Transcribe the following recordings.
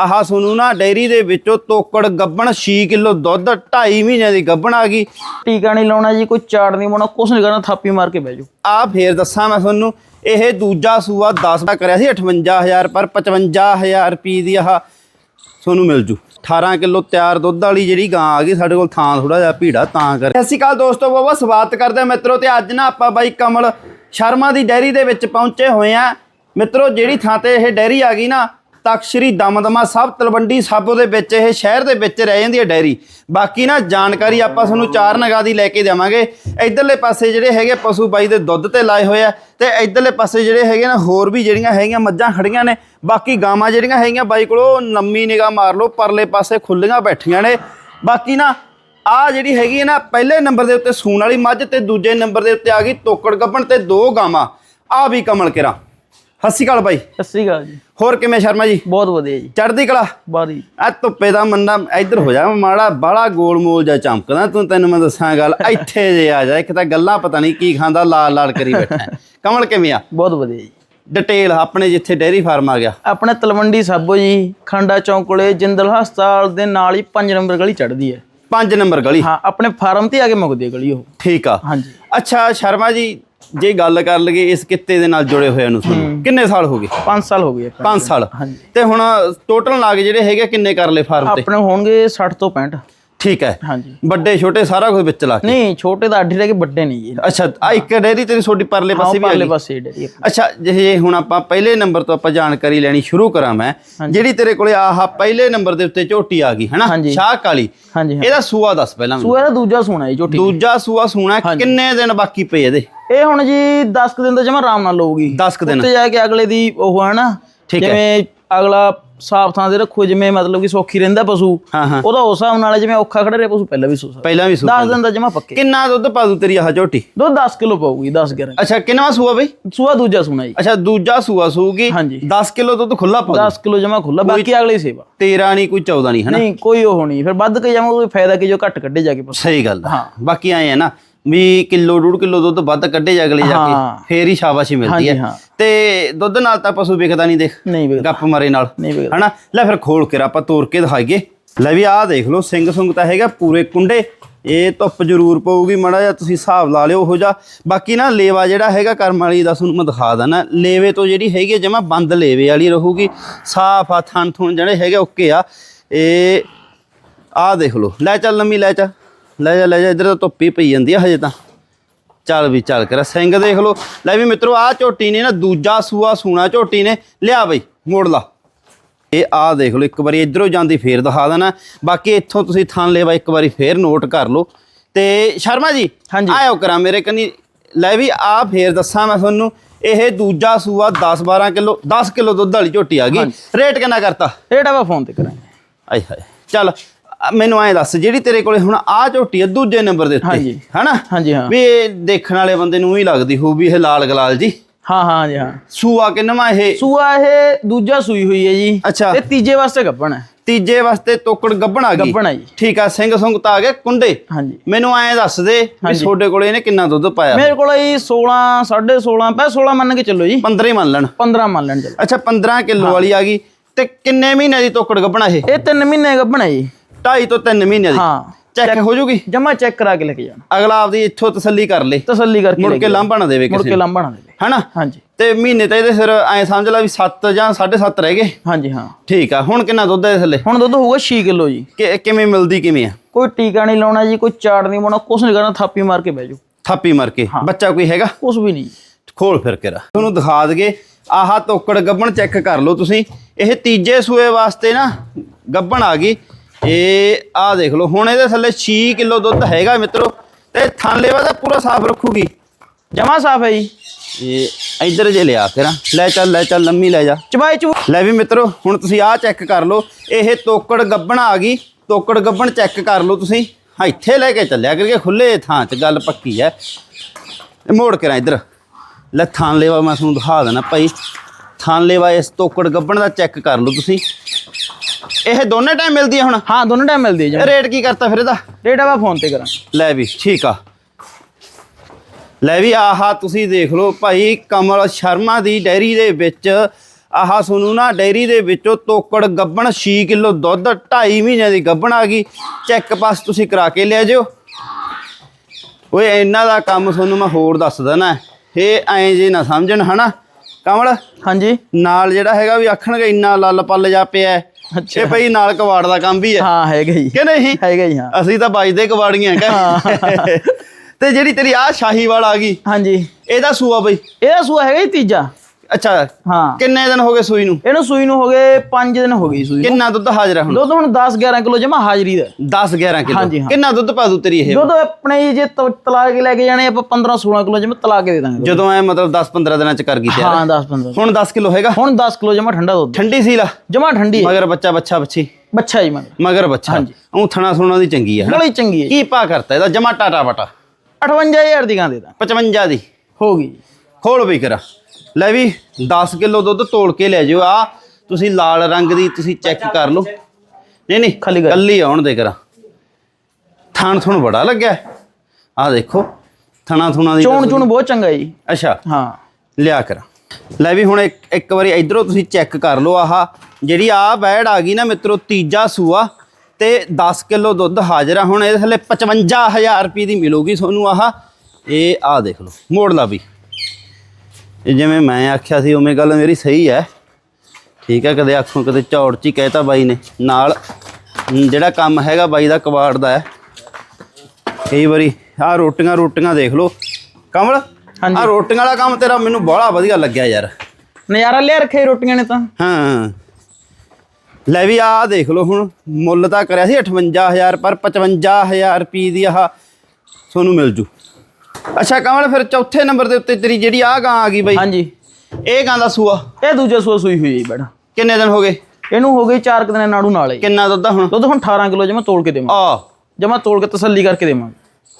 ਆਹ ਤੁਹਾਨੂੰ ਨਾ ਡੈਰੀ ਦੇ ਵਿੱਚੋਂ ਤੋਕੜ ਗੱਬਣ 6 ਕਿਲੋ ਦੁੱਧ 2.5 ਮਹੀਨਿਆਂ ਦੀ ਗੱਬਣ ਆ ਗਈ। ਟੀਕਾ ਨਹੀਂ ਲਾਉਣਾ ਜੀ ਕੋਈ ਚਾੜ ਨਹੀਂ ਪਾਉਣਾ ਕੁਛ ਨਹੀਂ ਕਰਨਾ ਥਾਪੀ ਮਾਰ ਕੇ ਬਹਿ ਜਾਓ। ਆ ਫੇਰ ਦੱਸਾਂ ਮੈਂ ਤੁਹਾਨੂੰ ਇਹ ਦੂਜਾ ਸੂਆ 10 ਦਾ ਕਰਿਆ ਸੀ 58000 ਪਰ 55000 ਰੁਪਏ ਦੀ ਆਹ ਤੁਹਾਨੂੰ ਮਿਲ ਜੂ। 18 ਕਿਲੋ ਤਿਆਰ ਦੁੱਧ ਵਾਲੀ ਜਿਹੜੀ ਗਾਂ ਆ ਗਈ ਸਾਡੇ ਕੋਲ ਥਾਂ ਥੋੜਾ ਜਿਹਾ ਭੀੜਾ ਤਾਂ ਕਰ ਸਤਿ ਸ਼੍ਰੀ ਅਕਾਲ ਦੋਸਤੋ ਬਾਬਾ ਸਵਾਗਤ ਕਰਦੇ ਮਿੱਤਰੋ ਤੇ ਅੱਜ ਨਾ ਆਪਾਂ ਬਾਈ ਕਮਲ ਸ਼ਰਮਾ ਦੀ ਡੈਰੀ ਦੇ ਵਿੱਚ ਪਹੁੰਚੇ ਹੋਏ ਆ ਮਿੱਤਰੋ ਜਿਹੜੀ ਥਾਂ ਤੇ ਇਹ ਡੈਰੀ ਆ ਗਈ ਨਾ ਤਖਤ ਸ਼੍ਰੀ ਦਮਦਮਾ ਸਭ ਤਲਵੰਡੀ ਸਾਬੋ ਦੇ ਵਿੱਚ, ਇਹ ਸ਼ਹਿਰ ਦੇ ਵਿੱਚ ਰਹਿ ਜਾਂਦੀ ਹੈ ਡੈਰੀ। ਬਾਕੀ ਨਾ ਜਾਣਕਾਰੀ ਆਪਾਂ ਤੁਹਾਨੂੰ ਚਾਰ ਨਗਾ ਦੀ ਲੈ ਕੇ ਦੇਵਾਂਗੇ। ਇਧਰਲੇ ਪਾਸੇ ਜਿਹੜੇ ਹੈਗੇ ਪਸ਼ੂ ਬਾਈ ਦੇ ਦੁੱਧ ਤੇ ਲਾਏ ਹੋਏ ਆ ਤੇ ਇਧਰਲੇ ਪਾਸੇ ਜਿਹੜੇ ਹੈਗੇ ਨਾ ਹੋਰ ਵੀ ਜਿਹੜੀਆਂ ਹੈਗੀਆਂ ਮੱਝਾਂ ਖੜੀਆਂ ਨੇ। ਬਾਕੀ ਗਾਵਾਂ ਜਿਹੜੀਆਂ ਹੈਗੀਆਂ ਬਾਈ ਕੋਲੋਂ ਨੰਮੀ ਨਿਗਾਹ ਮਾਰ ਲਓ, ਪਰਲੇ ਪਾਸੇ ਖੁੱਲੀਆਂ ਬੈਠੀਆਂ ਨੇ। ਬਾਕੀ ਨਾ ਆ ਜਿਹੜੀ ਹੈਗੀ ਹੈ ਨਾ, ਪਹਿਲੇ ਨੰਬਰ ਦੇ ਉੱਤੇ ਸੂਣ ਵਾਲੀ ਮੱਝ ਤੇ ਦੂਜੇ ਨੰਬਰ ਦੇ ਉੱਤੇ ਆ ਗਈ ਤੋਕੜ ਗੱਬਣ ਤੇ ਦੋ ਗਾਵਾਂ। ਆ ਵੀ ਕਮਲ ਕਿਰਾ। ਹੱਸੀ ਕਾਲ ਬਾਈ। ਸਤਿ ਸ੍ਰੀ ਅਕਾਲ ਜੀ। ਹੋਰ ਕਿਵੇਂ ਸ਼ਰਮਾ ਜੀ? ਬਹੁਤ ਵਧੀਆ ਜੀ। ਚੜ੍ਹਦੀ ਕਲਾ? ਬਾਰੀ। ਆ ਧੁੱਪੇ ਦਾ ਮੰਨਾ ਇੱਧਰ ਹੋ ਜਾ ਮਾੜਾ ਬਾਲਾ ਗੋਲ ਮੋਲ ਜਾ ਚਮਕਦਾ ਤੂੰ ਤੈਨੂੰ ਮੈਂ ਦੱਸਾਂ ਗੱਲ ਇੱਥੇ ਜੇ ਆ ਜਾ ਇੱਕ ਤਾਂ ਗੱਲਾਂ ਪਤਾ ਨਹੀਂ ਕੀ ਖਾਂਦਾ ਲਾਲ ਲਾਲ ਕਰੀ ਬੈਠਾ ਹੈ। ਕਮਲ ਕਿਵੇਂ ਆ? ਬਹੁਤ ਵਧੀਆ ਜੀ। ਡਿਟੇਲ ਆਪਣੇ ਜਿੱਥੇ ਡੇਅਰੀ ਫਾਰਮ ਆ ਗਿਆ। ਆਪਣੇ ਤਲਵੰਡੀ ਸਾਬੋ ਜੀ ਖੰਡਾ ਚੌਂਕ ਕੋਲੇ ਜਿੰਦਲ ਹਸਪਤਾਲ ਦੇ ਨਾਲ ਹੀ 5 ਨੰਬਰ ਗਲੀ ਚੜਦੀ ਹੈ। 5 ਨੰਬਰ ਗਲੀ? ਹਾਂ ਆਪਣੇ ਫਾਰਮ ਤੇ ਆ ਕੇ ਮੁੱਕਦੀ ਹੈ ਗਲੀ ਉਹ। ਠੀਕ ਆ। ਹਾਂਜੀ। ਅੱਛਾ ਸ਼ਰਮਾ ਜੀ ਜੇ ਗੱਲ ਕਰ ਲਈਏ ਇਸ ਕਿੱਤੇ ਦੇ ਨਾਲ ਜੁੜੇ ਹੋਏ ਨੂੰ ਤੁਹਾਨੂੰ ਕਿੰਨੇ ਸਾਲ ਹੋ ਗਏ? 5 ਸਾਲ ਹੋ ਗਏ 5 ਸਾਲ। ਤੇ ਹੁਣ ਟੋਟਲ ਲਾਗ ਜਿਹੜੇ ਹੈਗੇ ਕਿੰਨੇ ਕਰ ਲਏ ਫਾਰਮ ਤੇ? ਆਪਣੇ ਹੋਣਗੇ 60 ਤੋਂ 65 ਠੀਕ ਹੈ। ਹਾਂਜੀ। ਵੱਡੇ ਛੋਟੇ ਸਾਰਾ ਕੁਝ ਵਿੱਚ ਲਾ ਕੇ? ਨਹੀਂ ਛੋਟੇ ਤਾਂ ਹੀ ਰਹਿ ਗਏ ਵੱਡੇ ਨਹੀਂ ਜੀ। ਅੱਛਾ ਆ ਇੱਕ ਡੇਅਰੀ ਤੇਰੀ ਛੋਟੀ ਪਰਲੇ ਹਾਂ ਪਾਸੇ ਵੀ ਆ ਪਰਲੇ ਪਾਸੇ ਡੇਰੀ ਅੱਛਾ ਜੇ ਹੁਣ ਆਪਾਂ ਪਹਿਲੇ ਨੰਬਰ ਤੋਂ ਆਪਾਂ ਜਾਣਕਾਰੀ ਲੈਣੀ ਸ਼ੁਰੂ ਕਰਾਂ ਮੈਂ ਜਿਹੜੀ ਤੇਰੇ ਕੋਲੇ ਆਹ ਪਹਿਲੇ ਨੰਬਰ ਦੇ ਉੱਤੇ ਝੋਟੀ ਆ ਗਈ ਹੈਨਾ। ਸ਼ਾਹ ਕਾਲੀ। ਹਾਂਜੀ ਹਾਂ। ਇਹਦਾ ਸੂਆ ਦੱਸ ਪਹਿਲਾਂ। ਸੂਆ ਦਾ ਦੂਜਾ ਸੋਨਾ ਜੀ ਝੋਟੀ ਦੂਜਾ ਸੂਆ ਸੂਣਾ ਕਿੰਨੇ ਦਿਨ ਬਾਕੀ ਪਏ ਇਹਦੇ? ਇਹ ਹੁਣ ਜੀ 10 ਕੁ ਦਿਨ ਤਾਂ ਜਮਾ ਆਰਾਮ ਨਾਲ ਲਊਗੀ। 10 ਕੁ ਦਿਨ। ਉੱਤੇ ਜਾ ਕੇ ਅਗਲੇ ਦੀ ਉਹ ਹੈ ਨਾ ਠੀਕ ਹੈ। ਜਿਵੇਂ ਅਗਲਾ ਸਾਫ਼ ਥਾਂ ਤੇ ਰੱਖੋ ਜਿਵੇਂ ਮਤਲਬ ਕਿ ਸੌਖੀ ਰਹਿੰਦਾ ਪਸ਼ੂ ਹਾਂ ਹਾਂ। ਉਹਦਾ ਉਸ ਹਿਸਾਬ ਨਾਲ ਜਿਵੇਂ ਔਖਾ ਖੜੇ ਰਿਹਾ ਪਸ਼ੂ ਪਹਿਲਾਂ ਵੀ ਸੋ ਸਕਦਾ। ਪਹਿਲਾਂ ਵੀ ਸੂ 10 ਦਿਨ ਦਾ ਜਮਾ ਪੱਕੇ। ਕਿੰਨਾ ਦੁੱਧ ਪਾ ਦੂ ਤੇਰੀ ਆਹ ਝੋਟੀ? ਦੁੱਧ 10 ਕਿਲੋ ਪਾਊਗੀ 10 11 ਅੱਛਾ ਕਿੰਨਵਾ ਸੂਆ ਬਈ? ਸੂਆ ਦੂਜਾ ਸੋਨਾ ਜੀ। ਅੱਛਾ ਦੂਜਾ ਸੂਆ ਸੂਗੀ। ਹਾਂਜੀ। 10 ਕਿਲੋ ਦੁੱਧ ਖੁੱਲਾ ਪਾ 10 ਕਿਲੋ ਜਮਾ ਖੁੱਲਾ ਬਾਕੀ ਅਗਲੀ ਸੇਵਾ। 13 ਨਹੀਂ ਕੋਈ 14 ਨਹੀਂ ਹੈਨਾ? ਨਹੀਂ ਕੋਈ ਉਹ ਨਹੀਂ। ਫਿਰ ਵੱਧ ਕੇ ਜਾਵਾਂ ਕੋਈ ਫਾਇਦਾ ਕਿ ਜੋ ਘੱਟ ਕੱਢੇ ਜਾ ਕੇ ਸਹੀ ਗੱਲ ਹਾਂ। ਬਾਕੀ ਆਏ ਆ ਨਾ ਵੀ ਕਿਲੋ ਡੂਢ ਕਿਲੋ ਦੁੱਧ ਵੱਧ ਕੱਢੇ ਜਾ ਅਗਲੇ ਜਾ। ਕੇ ਫੇਰ ਹੀ ਸ਼ਾਬਾਸ਼ੀ ਮਿਲਦੀ ਹੈ। ਤੇ ਦੁੱਧ ਨਾਲ ਤਾਂ ਪਸ਼ੂ ਵਿਕਦਾ ਨਹੀਂ ਦੇਖ ਗੱਪ ਮਾਰੇ ਨਾਲ। ਹਨਾ? ਲੈ ਫਿਰ ਖੋਲ ਕੇ ਆਪਾਂ ਤੋੜ ਕੇ ਦਿਖਾਈਏ। ਲੈ ਵੀ ਆਹ ਦੇਖ ਲਓ ਸਿੰਘ ਸੁੰਗ ਤਾਂ ਹੈਗਾ ਪੂਰੇ ਕੁੰਡੇ। ਇਹ ਧੁੱਪ ਜ਼ਰੂਰ ਪਊਗੀ ਮੜਾ ਜਿਹਾ ਤੁਸੀਂ ਹਿਸਾਬ ਲਾ ਲਿਓ ਉਹੋ ਜਿਹਾ। ਬਾਕੀ ਨਾ ਲੇਵਾ ਜਿਹੜਾ ਹੈਗਾ ਕਰਮ ਵਾਲੀ ਦਾ ਤੁਹਾਨੂੰ ਮੈਂ ਦਿਖਾ ਦਣਾ ਲੇਵੇ ਤੋਂ ਜਿਹੜੀ ਹੈਗੀ ਜਮਾ ਬੰਦ ਲੇਵੇ ਵਾਲੀ ਰਹੂਗੀ। ਸਾਫ਼ ਆ ਥਣ ਥੁਣ ਜਿਹੜੇ ਹੈਗੇ ਓਕੇ ਆ। ਇਹ ਆਹ ਦੇਖ ਲਓ। ਲੈ ਚੱਲ ਲੰਮੀ ਲੈ ਚੱਲ। ਲੈ ਜਾ ਲੈ ਜਾ ਇਧਰ ਤਾਂ ਧੁੱਪ ਹੀ ਪਈ ਜਾਂਦੀ ਆ ਹਜੇ ਤਾਂ। ਚੱਲ ਵੀ ਚੱਲ ਕਰ ਸਿੰਘ ਦੇਖ ਲਓ। ਲੈ ਵੀ ਮਿੱਤਰੋ ਆਹ ਝੋਟੀ ਨੇ ਨਾ ਦੂਜਾ ਸੂਆ ਸੂਣਾ ਝੋਟੀ ਨੇ। ਲਿਆ ਬਈ ਮੋੜ ਲਾ। ਇਹ ਆਹ ਦੇਖ ਲਓ ਇੱਕ ਵਾਰੀ ਇਧਰੋਂ ਜਾਂਦੀ ਫੇਰ ਦਿਖਾ ਦੇਣਾ। ਬਾਕੀ ਇੱਥੋਂ ਤੁਸੀਂ ਥਾਂ ਲੈਵਾ ਇੱਕ ਵਾਰੀ ਫੇਰ ਨੋਟ ਕਰ ਲਓ। ਤੇ ਸ਼ਰਮਾ ਜੀ ਹਾਂਜੀ। ਆਇਓ ਕਰਾਂ ਮੇਰੇ ਕੰਨੀ। ਲੈ ਵੀ ਆ ਫੇਰ ਦੱਸਾਂ ਮੈਂ ਤੁਹਾਨੂੰ ਇਹ ਦੂਜਾ ਸੂਆ 10 12 ਕਿਲੋ 10 ਕਿਲੋ ਦੁੱਧ ਵਾਲੀ ਝੋਟੀ ਆ ਗਈ। ਰੇਟ ਕਿੰਨਾ ਕਰਤਾ? ਰੇਟ ਆਪਾਂ ਫੋਨ ਤੇ ਕਰਾਂਗੇ। ਆਏ ਹਾਏ ਚੱਲ। ਮੈਨੂੰ ਐਂ ਦੱਸ ਜਿਹੜੀ ਤੇਰੇ ਕੋਲੇ ਹੁਣ ਆ ਝੋਟੀ ਆ ਦੂਜੇ ਨੰਬਰ ਦੇ ਉੱਤੇ। ਹਨਾ? ਹਾਂਜੀ ਹਾਂ। ਵੀ ਇਹ ਦੇਖਣ ਵਾਲੇ ਬੰਦੇ ਨੂੰ ਹੀ ਲੱਗਦੀ ਹੋਊ ਵੀ ਇਹ ਲਾਲ ਗਲਾਲ ਜੀ। ਹਾਂ ਹਾਂ ਜੀ ਹਾਂ। ਸੂਆ ਕਿੰਨਵਾ ਇਹ? ਸੂਆ ਇਹ ਦੂਜਾ ਸੂਈ ਹੋਈ ਹੈ ਜੀ। ਅੱਛਾ। ਤੇ ਤੀਜੇ ਵਾਸਤੇ ਗੱਭਣ ਹੈ। ਤੀਜੇ ਵਾਸਤੇ ਤੋਕੜ ਗੱਬਣ ਆ ਗਈ। ਗੱਭਣ ਹੈ ਜੀ। ਠੀਕ ਆ ਸਿੰਘ ਸੁੰਗ ਤਾਂ ਆ ਗਏ ਕੁੰਡੇ। ਹਾਂਜੀ। ਮੈਨੂੰ ਐਂ ਦੱਸ ਦੇ ਵੀ ਤੁਹਾਡੇ ਕੋਲੇ ਇਹਨੇ ਕਿੰਨਾ ਦੁੱਧ ਪਾਇਆ? ਮੇਰੇ ਕੋਲ ਜੀ 16 16.5 ਪੈ 16 ਮੰਨ ਕੇ ਚੱਲੋ ਜੀ। 15 ਹੀ ਮੰਨ ਲੈਣ। 15 ਮੰਨ ਲੈਣ ਚੱਲੋ। ਅੱਛਾ 15 ਕਿਲੋ ਵਾਲੀ ਆ ਗਈ। ਤੇ ਕਿੰਨੇ ਮਹੀਨੇ ਦੀ ਤੋਕੜ ਗੱਬਣਾ ਇਹ? ਇਹ 3 ਮਹੀਨੇ ਗੱਭਣ ਹੈ ਜੀ। 2.5 ਤੋਂ 3 ਮਹੀਨੇ ਦੀ। ਹਾਂ। ਚੈੱਕ ਹੋ ਜੂਗੀ? ਜਮਾ ਚੈੱਕ ਕਰਾ ਕੇ ਲੈ ਕੇ ਜਾਣਾ। ਅਗਲਾ ਆਪਦੀ ਇੱਥੋਂ ਤਸੱਲੀ ਕਰ ਲੇ। ਤਸੱਲੀ ਕਰਕੇ ਮੁੜ ਕੇ ਲਾਂਭਾ ਨਾ ਦੇਵੇ ਮੁੜ ਕਿਸੇ ਕੇ ਲਾਂਭਾ ਨਾ ਦੇਵੇ। ਹਨਾ? ਹਾਂਜੀ। ਤੇ ਮਹੀਨੇ ਤੇ ਇਹਦੇ ਸਿਰ ਐ ਸਮਝ ਲੈ ਵੀ 7 ਜਾਂ 7.5 ਰਹਿ ਗਏ। ਹਾਂਜੀ ਹਾਂ। ਠੀਕ ਆ ਹੁਣ ਕਿੰਨਾ ਦੁੱਧ ਹੈ ਥੱਲੇ? ਹੁਣ ਦੁੱਧ ਹੋਊਗਾ 6 ਕਿਲੋ ਜੀ। ਕਿ ਕਿਵੇਂ ਮਿਲਦੀ ਕਿਵੇਂ ਆ? ਕੋਈ ਟੀਕਾ ਨਹੀਂ ਲਾਉਣਾ ਜੀ ਕੋਈ ਚਾੜ ਨਹੀਂ ਪਾਉਣਾ ਕੁਛ ਨਹੀਂ ਕਰਨਾ ਥਾਪੀ ਮਾਰ ਕੇ ਬਹਿ ਜਾਓ। ਥਾਪੀ ਮਾਰ ਕੇ। ਬੱਚਾ ਕੋਈ ਹੈਗਾ? ਕੁਛ ਵੀ ਨਹੀਂ। ਖੋਲ ਫਿਰ ਕੇ ਰਾ ਤੁਹਾਨੂੰ ਦਿਖਾ ਦਗੇ ਆਹ ਤੋਕੜ ਗੱਬਣ ਚੈੱਕ ਕਰ ਲਓ ਤੁਸੀਂ। ਇਹ ਤੀਜੇ ਸੂਏ ਵਾਸਤੇ ਨਾ ਗੱਬਣ ਆ ਗਈ। ਇਹ ਆਹ ਦੇਖ ਲਓ ਹੁਣ ਇਹਦੇ ਥੱਲੇ 6 ਕਿਲੋ ਦੁੱਧ ਹੈਗਾ ਮਿੱਤਰੋ ਤੇ ਥਾਲੇ ਵਾ ਤਾਂ ਪੂਰਾ ਸਾਫ਼ ਰੱਖੂਗੀ। ਜਮਾ ਸਾਫ਼ ਹੈ ਜੀ। ਇਹ ਇੱਧਰ ਜੇ ਲਿਆ ਨਾ ਲੈ ਚੱਲ ਲੈ ਚੱਲ ਲੰਮੀ ਲੈ ਜਾ। ਚਬਾਈ ਚੂ ਲੈ ਵੀ ਮਿੱਤਰੋ ਹੁਣ ਤੁਸੀਂ ਆਹ ਚੈੱਕ ਕਰ ਲਓ ਇਹ ਤੋਕੜ ਗੱਬਣ ਆ ਗਈ। ਤੋਕੜ ਗੱਬਣ ਚੈੱਕ ਕਰ ਲਓ ਤੁਸੀਂ। ਹਾਂ ਇੱਥੇ ਲੈ ਕੇ ਚੱਲਿਆ ਕਰਕੇ ਖੁੱਲੇ ਥਾਂ 'ਚ ਗੱਲ ਪੱਕੀ ਐ ਇਹ ਮੋੜ ਕੇ ਰਾਂ ਇੱਧਰ। ਲੈ ਥਾਂ ਲੈਵਾ ਮੈਂ ਤੁਹਾਨੂੰ ਦਿਖਾ ਦੇਣਾ ਭਾਈ। ਥਾਂ ਲੈਵਾ ਇਸ ਤੋਕੜ ਗੱਬਣ ਦਾ ਚੈੱਕ ਕਰ ਲਓ ਤੁਸੀਂ। ਇਹ ਦੋਨੇ ਟਾਈਮ ਮਿਲਦੀ ਹੈ ਹੁਣ? ਹਾਂ ਦੋਨੋਂ ਟਾਈਮ ਮਿਲਦੀ ਹੈ ਜੀ। ਰੇਟ ਕੀ ਕਰਤਾ ਫਿਰ ਇਹਦਾ? ਰੇਟ ਆਪਾਂ ਫੋਨ ਤੇ ਕਰਾਂ ਲੈ ਵੀ ਠੀਕ ਆ। ਲੈ ਵੀ ਆਹਾ ਤੁਸੀਂ ਦੇਖ ਲਓ ਭਾਈ ਕਮਲ ਸ਼ਰਮਾ ਦੀ ਡੈਰੀ ਦੇ ਵਿੱਚ ਆਹ ਤੁਹਾਨੂੰ ਨਾ ਡੈਰੀ ਦੇ ਵਿੱਚੋਂ ਤੋਕੜ ਗੱਬਣ 6 ਕਿਲੋ ਦੁੱਧ 2.5 ਮਹੀਨਿਆਂ ਦੀ ਗੱਬਣ ਆ ਗਈ। ਚੈੱਕ ਪਾਸ ਤੁਸੀਂ ਕਰਾ ਕੇ ਲਿਆ ਜਿਓ। ਓਏ ਇਹਨਾਂ ਦਾ ਕੰਮ ਤੁਹਾਨੂੰ ਮੈਂ ਹੋਰ ਦੱਸ ਦਣਾ। ਇਹ ਐਂ ਜੇ ਨਾ ਸਮਝਣ ਹਨਾ? ਕਮਲ? ਹਾਂਜੀ। ਨਾਲ ਜਿਹੜਾ ਹੈਗਾ ਵੀ ਆਖਣਗੇ ਇੰਨਾ ਲੱਲ ਪੱਲ ਜਾ ਪਿਆ। ਹੈ। ਅੱਛਾ। ਇਹ ਭਈ ਨਾਲ ਕਵਾੜ ਦਾ ਕੰਮ ਵੀ ਹੈ। ਹਾਂ ਹੈਗਾ ਜੀ। ਕਿ ਨਹੀਂ? ਹੈਗਾ ਜੀ ਹਾਂ। ਅਸੀਂ ਤਾਂ ਵੱਜਦੇ ਕਵਾੜੀਆਂ ਕਹ ਤੇ ਜਿਹੜੀ ਤੇਰੀ ਆ ਸ਼ਾਹੀਵਾਲ ਆ ਗਈ ਹਾਂਜੀ। ਇਹਦਾ ਸੂਆ ਬਈ ਇਹਦਾ ਸੂਆ ਹੈਗਾ ਜੀ ਤੀਜਾ। ਅੱਛਾ ਹਾਂ। ਕਿੰਨੇ ਦਿਨ ਹੋ ਗਏ ਸੂਈ ਨੂੰ? ਇਹਨੂੰ ਸੂਈ ਨੂੰ ਹੋ ਗਏ 5 ਦਿਨ ਹੋ ਗਈ ਸੂਈ ਨੂੰ। ਕਿੰਨਾ ਦੁੱਧ ਹਾਜ਼ਰ ਹੈ ਹੁਣ? ਦੁੱਧ ਹੁਣ 10 11 ਕਿਲੋ ਜਮਾ ਹਾਜ਼ਰੀ ਦਾ। 10 11 ਕਿਲੋ। ਹਾਂਜੀ, ਹਾਂ। ਕਿੰਨਾ ਦੁੱਧ ਪਾ ਦੂ ਤੇਰੀ ਇਹ? ਦੁੱਧ ਆਪਣੇ ਜੇ ਤਲਾ ਕੇ ਲੈ ਕੇ ਜਾਣੇ ਆਪਾਂ 15 16 ਕਿਲੋ ਜਮਾ ਤਲਾ ਕੇ ਦੇ ਦਾਂਗੇ। ਜਦੋਂ ਐ ਮਤਲਬ 10 15 ਦਿਨਾਂ ਚ ਕਰ ਗਈ ਤਿਆਰ। ਹਾਂ 10 15 ਹੁਣ 10 ਕਿਲੋ ਹੈਗਾ? ਹੁਣ 10 ਕਿਲੋ ਜਮਾ ਠੰਡਾ ਦੁੱਧ। ਠੰਡੀ ਸੀ ਲਾ ਜਮਾ ਠੰਡੀ ਹੈ ਮਗਰ ਬੱਚਾ ਬੱਚਾ ਬੱਚੀ? ਬੱਚਾ ਜੀ ਮਗਰ। ਮਗਰ ਬੱਚਾ। ਹਾਂਜੀ। ਉਹ ਥਣਾ ਸੁਣਾ ਦੀ ਚੰਗੀ ਆ ਹਨਾ? ਬੜੀ ਚੰਗੀ ਹੈ ਕੀ ਪਾ ਕਰਤਾ ਇਹਦਾ? ਜਮਾ ਟਾਟਾ ਬਟਾ 58000 ਦੀ ਗਾਂ ਦੇ ਦਾਂ। 55 ਦੀ। ਹੋ ਗਈ ਖੋਲ ਬਈ ਕਰਾ। ਲੈ ਵੀ 10 ਕਿਲੋ ਦੁੱਧ ਤੋਲ ਕੇ ਲੈ ਜਿਓ ਆ। ਤੁਸੀਂ ਲਾਲ ਰੰਗ ਦੀ ਤੁਸੀਂ ਚੈੱਕ ਕਰ ਲਓ। ਨਹੀਂ ਨਹੀਂ ਖਾਲੀ। ਕੱਲੀ ਆਉਣ ਦੇ ਕਰਾ ਥਣ ਥੁਣ ਬੜਾ ਲੱਗਿਆ। ਆ ਦੇਖੋ ਥਣਾ ਥੁਣਾ ਦੀ ਚੋਣ ਚੋਣ ਬਹੁਤ ਚੰਗਾ ਜੀ। ਅੱਛਾ। ਹਾਂ। ਲਿਆ ਕਰਾ। ਲੈ ਵੀ ਹੁਣ ਇੱਕ ਇੱਕ ਵਾਰੀ ਇਧਰੋਂ ਤੁਸੀਂ ਚੈੱਕ ਕਰ ਲਓ ਆਹ। ਜਿਹੜੀ ਆ ਬੈੜ ਆ ਗਈ ਨਾ ਮਿੱਤਰੋ ਤੀਜਾ ਸੂਆ। ਤੇ 10 ਕਿਲੋ ਦੁੱਧ ਹਾਜ਼ਰ ਆ। ਹੁਣ ਇਹਦੇ ਥੱਲੇ 55000 ਰੁਪਏ ਦੀ ਮਿਲੂਗੀ ਤੁਹਾਨੂੰ ਆਹ। ਇਹ ਆ ਦੇਖ ਲਓ। ਮੋੜ ਲਾ ਵੀ। ਇਹ ਜਿਵੇਂ ਮੈਂ ਆਖਿਆ ਸੀ ਉਵੇਂ ਗੱਲ ਮੇਰੀ ਸਹੀ ਹੈ। ਠੀਕ ਹੈ ਕਦੇ ਆਖੋਂ ਕਦੇ ਝੌੜ ਚ ਹੀ ਕਹਿਤਾ ਬਾਈ ਨੇ। ਨਾਲ ਜਿਹੜਾ ਕੰਮ ਹੈਗਾ ਬਾਈ ਦਾ ਕਬਾੜ ਦਾ ਹੈ। ਕਈ ਵਾਰੀ ਆ ਰੋਟੀਆਂ ਰੋਟੀਆਂ ਦੇਖ ਲਓ। ਕਮਲ ਹਾਂਜੀ। ਆ ਰੋਟੀਆਂ ਵਾਲਾ ਕੰਮ ਤੇਰਾ ਮੈਨੂੰ ਬੜਾ ਵਧੀਆ ਲੱਗਿਆ ਯਾਰ। ਨਜ਼ਾਰਾ ਲਿਆ ਰੱਖੇ ਰੋਟੀਆਂ ਨੇ ਤਾਂ। ਹਾਂ। ਲੈ ਵੀ ਆ ਦੇਖ ਲਓ ਹੁਣ ਮੁੱਲ ਤਾਂ ਕਰਿਆ ਸੀ 58000 ਪਰ 55000 ਰੁਪਏ ਦੀ ਆਹ ਤੁਹਾਨੂੰ ਮਿਲ ਜੂ। ਅੱਛਾ ਕਮਲ ਫਿਰ ਚੌਥੇ ਨੰਬਰ ਦੇ ਉੱਤੇ ਤੇਰੀ ਜਿਹੜੀ ਆ ਗਾਂ ਆ ਗਈ ਬਈ। ਹਾਂਜੀ। ਇਹ ਗਾਂ ਦਾ ਸੂਆ? ਇਹ ਦੂਜਾ ਸੂਆ ਸੂਈ ਹੋਈ ਹੈ ਜੀ ਬੜਾ ਕਿੰਨੇ ਦਿਨ ਹੋ ਗਏ? ਇਹਨੂੰ ਹੋ ਗਈ 4 ਦਿਨ ਨਾੜੂ ਨਾਲ ਹੀ। ਕਿੰਨਾ ਦੁੱਧ ਆ ਹੁਣ? ਦੁੱਧ ਹੁਣ 18 ਕਿਲੋ ਜਮਾ ਤੋਲ ਕੇ ਦੇਵਾਂ ਆ। ਜਮਾ ਤੋਲ ਕੇ ਤਸੱਲੀ ਕਰਕੇ ਦੇਵਾਂਗੇ।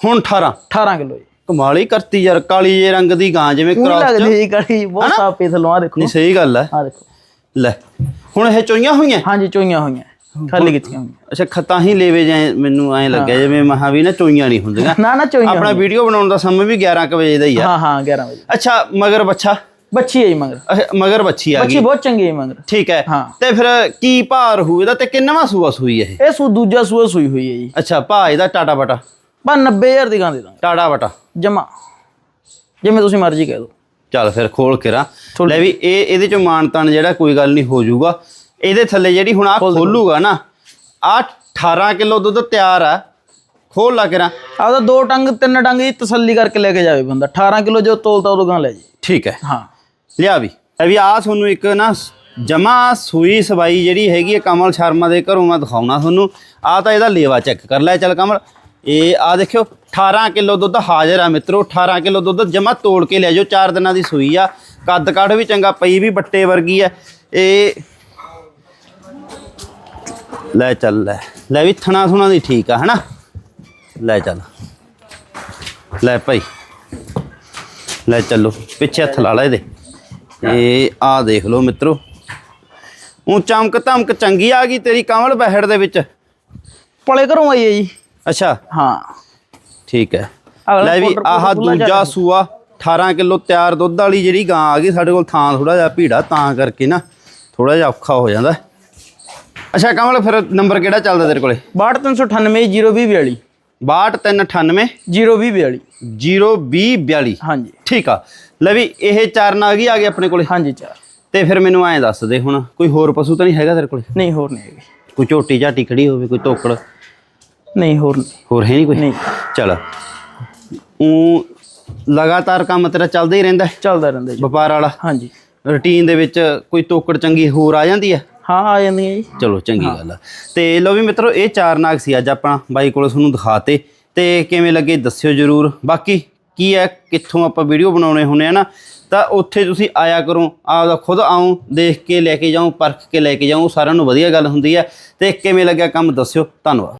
ਹੁਣ 18 18 ਕਿਲੋ ਜੀ। ਕਮਾਲ ਹੀ ਕਰਤੀ ਯਾਰ ਕਾਲੀ ਜੇ ਰੰਗ ਦੀ ਗਾਂ ਜਿਵੇਂ ਕ੍ਰਾਸ ਲੱਗਦੀ ਜੀ ਕੜੀ ਬਹੁਤ ਸਾਫ਼ ਪੇ ਥਲੋਂ ਆ ਦੇਖੋ। ਨਹੀਂ ਸਹੀ ਗੱਲ ਹੈ। ਆ ਦੇਖੋ। ਲੈ ਹੁਣ ਇਹ ਚੋਈਆਂ ਹੋਈਆਂ? ਹਾਂਜੀ ਚੋਈਆਂ ਹੋਈਆਂ। ਖਾਲੀ ਹੋਈਆਂ ਅੱਛਾ ਖਤਾਂ ਹੀ ਲੈਵੇ ਜਾਏ ਮੈਨੂੰ ਐਂ ਲੱਗਿਆ ਜਿਵੇਂ ਮਹਾ ਵੀ ਨਾ ਚੋਈਆਂ ਨਹੀਂ ਹੁੰਦੀਆਂ। ਨਾ ਨਾ ਚੋਈਆਂ ਆਪਣਾ ਵੀਡੀਓ ਬਣਾਉਣ ਦਾ ਸਮਾਂ ਵੀ 11 ਕੁ ਵਜੇ ਦਾ ਹੀ ਆ। ਹਾਂ ਹਾਂ 11 ਵਜੇ। ਅੱਛਾ ਮਗਰ ਬੱਚਾ ਬੱਚੀ ਹੈ ਜੀ ਮਗਰ। ਅੱਛਾ, ਮਗਰ ਬੱਚੀ ਆ ਬੱਚੀ ਗਈ। ਬਹੁਤ ਚੰਗੀ ਹੈ ਮਗਰ। ਠੀਕ ਹੈ। ਤੇ ਫਿਰ ਕੀ ਭਾਰ ਹੋਊ ਇਹਦਾ ਤੇ ਕਿੰਨਵਾਂ ਸੂਆ ਸੂਈ ਇਹ? ਇਹ ਸੂ ਦੂਜਾ ਸੂਆ ਸੂਈ ਹੋਈ ਹੈ ਜੀ। ਅੱਛਾ ਭਾ ਇਹਦਾ ਟਾਟਾ ਬਟਾ। ਬਸ 90000 ਦੀ ਗਾਂ ਦੇ ਦਾਂਗੇ। ਟਾਟਾ ਬਟਾ। ਜਮਾ। ਜਿਵੇਂ ਤੁਸੀਂ ਮਰਜ਼ੀ ਕਹਿ ਦਿਓ। ਚੱਲ ਫਿਰ ਖੋਲ ਕੇ ਰਾ। ਲੈ ਵੀ ਇਹ ਇਹਦੇ ਚ ਮਾਨ ਤਾਨ ਜਿਹੜਾ ਕੋਈ ਗੱਲ ਨਹੀਂ ਹੋ ਜਾਊਗਾ। ਇਹਦੇ ਥੱਲੇ ਜਿਹੜੀ ਹੁਣ ਆ ਖੋਲੂਗਾ ਨਾ ਆ 18 ਕਿਲੋ ਦੁੱਧ ਤਿਆਰ ਆ। ਖੋਲ ਲਾ ਕੇ ਰਾ ਆਪਦਾ ਦੋ ਟੰਗ ਤਿੰਨ ਟੰਗ ਦੀ ਤਸੱਲੀ ਕਰਕੇ ਲੈ ਕੇ ਜਾਵੇ ਬੰਦਾ। 18 ਕਿਲੋ ਜੋ ਤੋਲਦਾ ਉਦੋਂ ਗਾਂ ਲੈ ਜੀ। ਠੀਕ ਹੈ। ਹਾਂ। ਲਿਆ ਵੀ। ਇਹ ਵੀ ਆ ਤੁਹਾਨੂੰ ਇੱਕ ਨਾ ਜਮਾ ਸੂਈ ਸਵਾਈ ਜਿਹੜੀ ਹੈਗੀ ਹੈ ਕਮਲ ਸ਼ਰਮਾ ਦੇ ਘਰੋਂ ਮੈਂ ਦਿਖਾਉਣਾ ਤੁਹਾਨੂੰ। ਆ ਤਾਂ ਇਹਦਾ ਲੇਵਾ ਚੈੱਕ ਕਰ ਲੈ ਚੱਲ ਕਮਲ। ਇਹ ਆ ਦੇਖਿਓ 18 ਕਿਲੋ ਦੁੱਧ ਹਾਜ਼ਰ ਆ ਮਿੱਤਰੋ। 18 ਕਿਲੋ ਦੁੱਧ ਜਮਾ ਤੋੜ ਕੇ ਲੈ ਜਾਓ 4 ਦਿਨਾਂ ਦੀ ਸੂਈ ਆ। ਕੱਦ ਕਾਠ ਵੀ ਚੰਗਾ ਪਈ ਵੀ ਬੱਟੇ ਵਰਗੀ ਆ। ਇਹ ਲੈ ਚੱਲ ਲੈ। ਲੈ ਵੀ ਥਣਾ ਥੁਣਾ ਦੀ ਠੀਕ ਆ ਹਨਾ? ਲੈ ਚੱਲ। ਲੈ ਭਾਈ। ਲੈ ਚੱਲੋ ਪਿੱਛੇ ਹੱਥ ਲਾ ਲਾ ਇਹਦੇ। ਇਹ ਆ ਦੇਖ ਲਓ ਮਿੱਤਰੋ। ਉਹ ਚਮਕ ਧਮਕ ਚੰਗੀ ਆ ਗਈ ਤੇਰੀ ਕਮਲ ਬਹਿੜ ਦੇ ਵਿੱਚ। ਪਲੇ ਘਰੋਂ ਆਈ ਹੈ ਜੀ। ਅੱਛਾ। ਹਾਂ। ਠੀਕ ਹੈ। ਲੈ ਵੀ ਆਹ ਦੂਜਾ ਸੂਆ 18 ਕਿਲੋ ਤਿਆਰ ਦੁੱਧ ਵਾਲੀ ਜਿਹੜੀ ਗਾਂ ਆ ਗਈ ਸਾਡੇ ਕੋਲ ਥਾਂ ਥੋੜਾ ਜਿਹਾ ਭੀੜਾ ਤਾਂ ਕਰਕੇ ਨਾ ਥੋੜਾ ਜਿਹਾ ਔਖਾ ਹੋ ਜਾਂਦਾ। ਅੱਛਾ ਕਮਲ ਫਿਰ ਨੰਬਰ ਕਿਹੜਾ ਚੱਲਦਾ ਤੇਰੇ ਕੋਲੇ? 62398 02042 62398 02042 02042 ਹਾਂਜੀ। ਠੀਕ ਆ। ਲੈ ਵੀ ਇਹ ਚਾਰ ਨਾਗ ਹੀ ਆ ਗਏ ਆਪਣੇ ਕੋਲੇ? ਹਾਂਜੀ ਚਾਰ। ਤੇ ਫਿਰ ਮੈਨੂੰ ਐਂ ਦੱਸ ਦੇ ਹੁਣ ਕੋਈ ਹੋਰ ਪਸ਼ੂ ਤਾਂ ਨਹੀਂ ਹੈਗਾ ਤੇਰੇ ਕੋਲੇ? ਨਹੀਂ ਹੋਰ ਨਹੀਂ ਹੈਗੀ। ਕੋਈ ਝੋਟੀ ਝਾਟੀ ਖੜੀ ਹੋਵੇ ਕੋਈ ਤੋਕੜ ਨਹੀਂ ਹੋਰ ਨਹੀਂ। ਹੋਰ ਹੈ ਨਹੀਂ ਕੋਈ? ਨਹੀਂ। ਚਲ। ਉਹ ਲਗਾਤਾਰ ਕੰਮ ਤੇਰਾ ਚੱਲਦਾ ਹੀ ਰਹਿੰਦਾ? ਚੱਲਦਾ ਰਹਿੰਦਾ ਜੀ। ਵਪਾਰ ਵਾਲਾ? ਹਾਂਜੀ। ਰੁਟੀਨ ਦੇ ਵਿੱਚ ਕੋਈ ਤੋਕੜ ਚੰਗੀ ਹੋਰ ਆ ਜਾਂਦੀ ਹੈ ਹਾਂ ਆ ਜਾਂਦੀਆਂ ਜੀ। ਚਲੋ ਚੰਗੀ ਗੱਲ ਆ। ਤੇ ਲੋ ਵੀ ਮਿੱਤਰੋ ਇਹ ਚਾਰ ਨਾਗ ਸੀ ਅੱਜ ਆਪਾਂ ਬਾਈ ਕੋਲ ਤੁਹਾਨੂੰ ਦਿਖਾਤੇ। ਤੇ ਕਿਵੇਂ ਲੱਗੇ ਦੱਸਿਓ ਜਰੂਰ। ਬਾਕੀ ਕੀ ਹੈ ਕਿੱਥੋਂ ਆਪਾਂ ਵੀਡੀਓ ਬਣਾਉਣੇ ਹੁੰਨੇ ਆ ਨਾ ਤਾਂ ਉੱਥੇ ਤੁਸੀਂ ਆਇਆ ਕਰੋ। ਆਪਦਾ ਖੁਦ ਆਉਂ ਦੇਖ ਕੇ ਲੈ ਕੇ ਜਾਉਂ ਪਰਖ ਕੇ ਲੈ ਕੇ ਜਾਉਂ ਸਾਰਿਆਂ ਨੂੰ ਵਧੀਆ ਗੱਲ ਹੁੰਦੀ ਹੈ ਤੇ ਕਿਵੇਂ ਲੱਗਿਆ ਕੰਮ ਦੱਸਿਓ। ਧੰਨਵਾਦ।